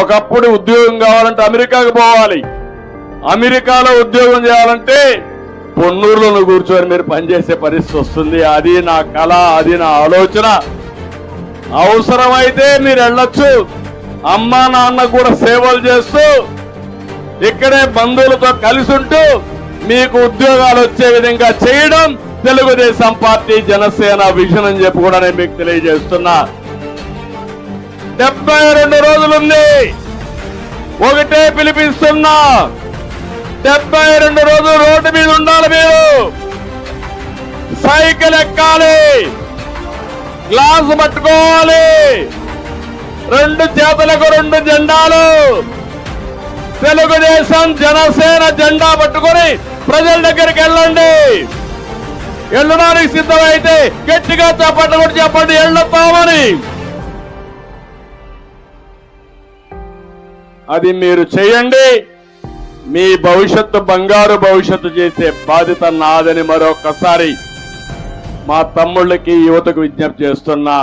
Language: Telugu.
ఒకప్పుడు ఉద్యోగం కావాలంటే అమెరికాకు పోవాలి. అమెరికాలో ఉద్యోగం చేయాలంటే పొన్నూరులో కూర్చొని మీరు పనిచేసే పరిస్థితి వస్తుంది. అది నా కళ అది నా ఆలోచన. అవసరమైతే మీరు వెళ్ళొచ్చు. అమ్మా నాన్న కూడా సేవలు చేస్తూ ఇక్కడే బంధువులతో కలిసి ఉంటూ మీకు ఉద్యోగాలు వచ్చే విధంగా చేయడం తెలుగుదేశం పార్టీ జనసేన విజన్ అని చెప్పి కూడా నేను మీకు తెలియజేస్తున్నా. డెబ్బై రెండు రోజులుంది. ఒకటే పిలిపిస్తున్నా. డెబ్బై రెండు రోజులు రోడ్డు మీద ఉండాలి మీరు. సైకిల్ ఎక్కాలి. గ్లాస్ పట్టుకోవాలి. రెండు చేతులకు రెండు జెండాలు. తెలుగుదేశం జనసేన జెండా పట్టుకొని ప్రజల దగ్గరికి వెళ్ళండి. వెళ్ళడానికి సిద్ధమైతే గట్టిగా చెప్పండి కూడా చెప్పండి వెళ్ళొస్తామని. అది మీరు చేయండి. మీ భవిష్యత్తు బంగారు భవిష్యత్తు చేసే బాధ్యత నాదని మరొకసారి మా తమ్ముళ్ళకి యువతకు విజ్ఞప్తి చేస్తున్నా.